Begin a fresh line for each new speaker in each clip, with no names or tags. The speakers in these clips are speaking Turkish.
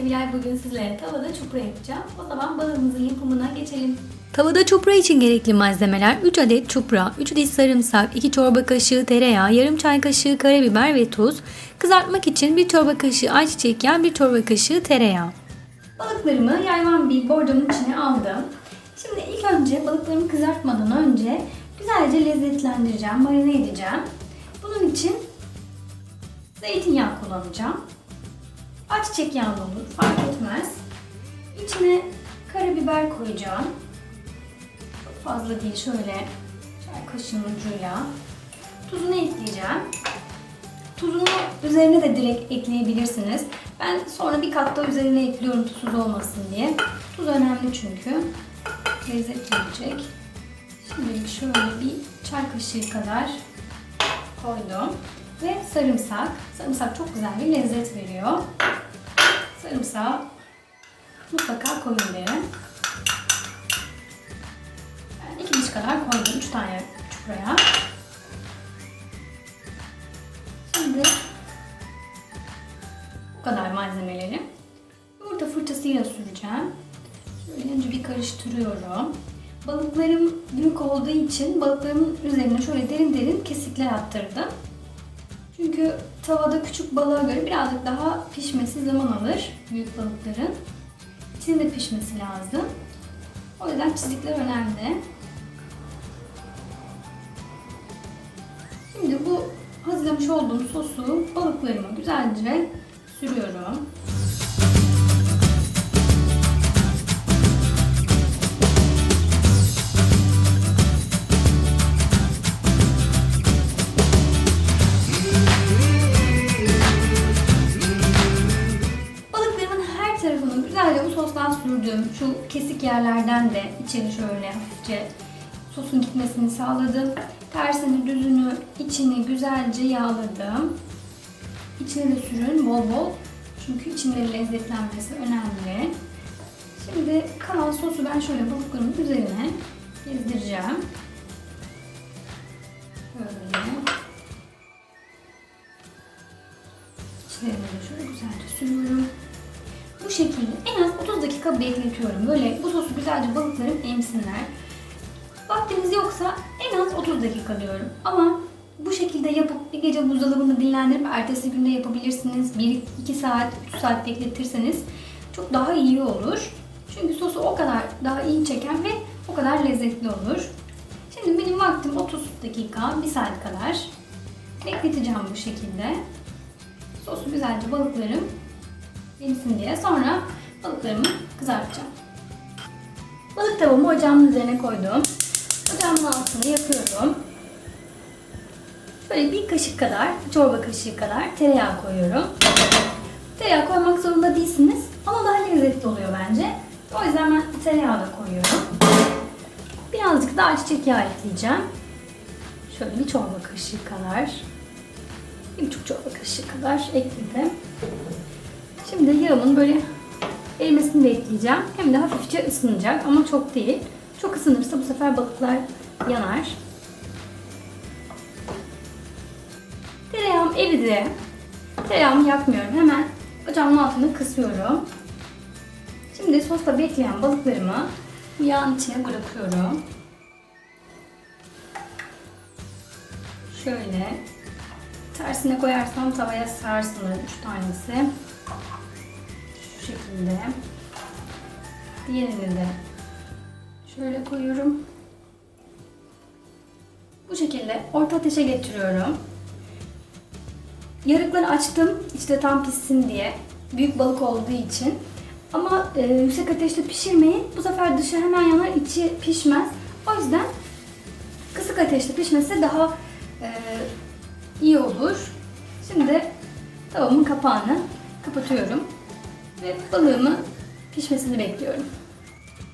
Sevilay bugün sizlere tavada çupra yapacağım. O zaman balığımızın yapımına geçelim.
Tavada çupra için gerekli malzemeler 3 adet çupra, 3 diş sarımsak, 2 çorba kaşığı tereyağı, yarım çay kaşığı karabiber ve tuz. Kızartmak için 1 çorba kaşığı ayçiçek yağı, 1 çorba kaşığı tereyağı.
Balıklarımı yayvan bir bordonun içine aldım. Şimdi ilk önce balıklarımı kızartmadan önce güzelce lezzetlendireceğim, marine edeceğim. Bunun için zeytinyağı kullanacağım. Ayçiçek yağı da olur, fark etmez. İçine karabiber koyacağım. Çok fazla değil, şöyle çay kaşığının ucuyla. Tuzunu ekleyeceğim. Tuzunu üzerine de direkt ekleyebilirsiniz. Ben sonra bir kat da üzerine ekliyorum tuzsuz olmasın diye. Tuz önemli çünkü. Lezzet verecek. Şimdi şöyle bir çay kaşığı kadar koydum. Ve sarımsak. Sarımsak çok güzel bir lezzet veriyor. Sarımsağı mutlaka koyun derim. Ben iki diş kadar koydum. Üç tane çupraya. Şimdi bu kadar malzemeleri. Yumurta fırçasıyla süreceğim. Şöyle önce bir karıştırıyorum. Balıklarım büyük olduğu için balıklarımın üzerine şöyle derin derin kesikler attırdım. Çünkü tavada küçük balığa göre birazcık daha pişmesi zaman alır büyük balıkların. İçinin de pişmesi lazım. O yüzden çizikler önemli. Şimdi bu hazırlamış olduğum sosu balıklarıma güzelce sürüyorum. Kesik yerlerden de içeri şöyle hafifçe sosun gitmesini sağladım. Tersini, düzünü, içini güzelce yağladım. İçine de sürün bol bol. Çünkü içinde lezzetlenmesi önemli. Şimdi kalan sosu ben şöyle balıklarımın üzerine gezdireceğim. Böyle. İçlerine de şöyle güzelce sürüyorum. Şekilde en az 30 dakika bekletiyorum. Böyle bu sosu güzelce balıklarım emsinler. Vaktiniz yoksa en az 30 dakika diyorum. Ama bu şekilde yapıp bir gece buzdolabında dinlendirip ertesi günde yapabilirsiniz. 1-2 saat, 3 saat bekletirseniz çok daha iyi olur. Çünkü sosu o kadar daha iyi çeken ve o kadar lezzetli olur. Şimdi benim vaktim 30 dakika, 1 saat kadar. Bekleteceğim bu şekilde. Sosu güzelce balıklarım emsin diye. Sonra balıklarımı kızartacağım. Balık tavamı ocağımın üzerine koydum. Ocağımın altını yakıyorum. Böyle bir kaşık kadar, çorba kaşığı kadar tereyağı koyuyorum. Tereyağı koymak zorunda değilsiniz ama daha lezzetli oluyor bence. O yüzden ben tereyağı da koyuyorum. Birazcık da ayçiçek yağı ekleyeceğim. Şöyle bir çorba kaşığı kadar. Bir buçuk çorba kaşığı kadar ekledim. Şimdi yağımın böyle erimesini de ekleyeceğim. Hem de hafifçe ısınacak ama çok değil. Çok ısınırsa bu sefer balıklar yanar. Tereyağım eridi. Tereyağımı yakmıyorum. Hemen ocağımın altını kısıyorum. Şimdi sosta bekleyen balıklarımı yağın içine bırakıyorum. Şöyle tersine koyarsam tavaya sarsılır. Üç tanesi. Şekilde. Diğerini de şöyle koyuyorum. Bu şekilde orta ateşe getiriyorum. Yarıkları açtım işte tam pişsin diye. Büyük balık olduğu için. Ama e, yüksek ateşte pişirmeyin. Bu sefer dışı hemen yanar, içi pişmez. O yüzden kısık ateşte pişmesi daha e, iyi olur. Şimdi tavamın kapağını kapatıyorum. Ve balığımı pişmesini bekliyorum.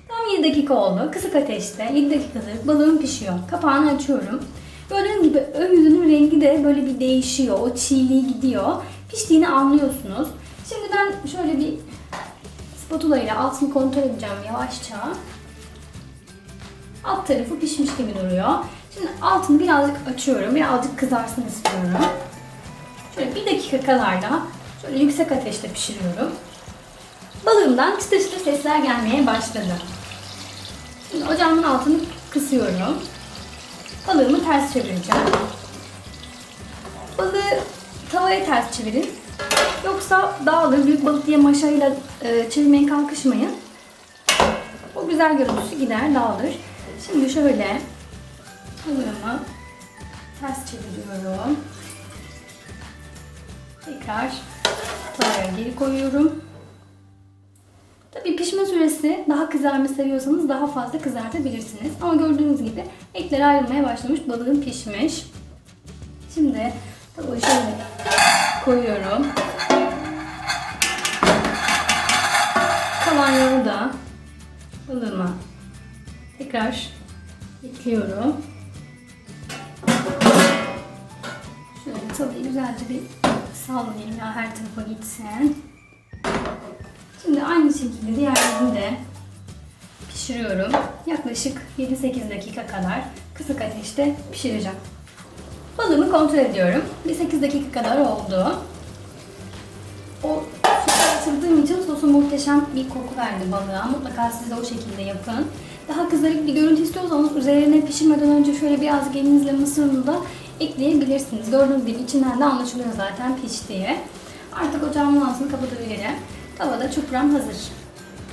Tam 7 dakika oldu. Kısık ateşte 7 dakikadır balığım pişiyor. Kapağını açıyorum. Gördüğünüz gibi ön yüzünün rengi de böyle bir değişiyor. O çiğliği gidiyor. Piştiğini anlıyorsunuz. Şimdi ben şöyle bir spatula ile altını kontrol edeceğim yavaşça. Alt tarafı pişmiş gibi duruyor. Şimdi altını birazcık açıyorum. Birazcık kızarsın istiyorum. Şöyle bir dakika kadar da şöyle yüksek ateşte pişiriyorum. Balığımdan çıtır çıtır sesler gelmeye başladı. Şimdi ocağımın altını kısıyorum. Balığımı ters çevireceğim. Balığı tavaya ters çevirin. Yoksa dağılır. Büyük balık diye maşayla e, çevirmeye kalkışmayın. O güzel görüntüsü gider, dağılır. Şimdi şöyle balığımı ters çeviriyorum. Tekrar tavaya geri koyuyorum. Daha kızarma seviyorsanız daha fazla kızartabilirsiniz. Ama gördüğünüz gibi etler ayrılmaya başlamış. Balığım pişmiş. Şimdi tavayı şöyle koyuyorum. Kalan yağı da balığıma tekrar ekliyorum. Şöyle tavayı güzelce bir sallayayım ya her tarafa gitsin. Şimdi aynı şekilde diğerlerini de pişiriyorum. Yaklaşık 7-8 dakika kadar kısık ateşte pişireceğim. Balığımı kontrol ediyorum. Bir 8 dakika kadar oldu. O suda ısırdığım için sosu muhteşem bir koku verdi balığa. Mutlaka siz de o şekilde yapın. Daha kızarık bir görüntü istiyorsanız üzerine pişirmeden önce şöyle biraz elinizle mısır unu da ekleyebilirsiniz. Gördüğünüz gibi içinden de anlaşılıyor zaten piştiği. Artık ocağımın altını kapatabilirim. Tavada çupram hazır.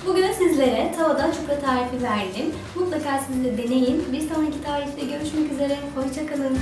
Bugün sizlere tavada çupra tarifi verdim. Mutlaka siz de deneyin. Bir sonraki tarifte görüşmek üzere. Hoşçakalın.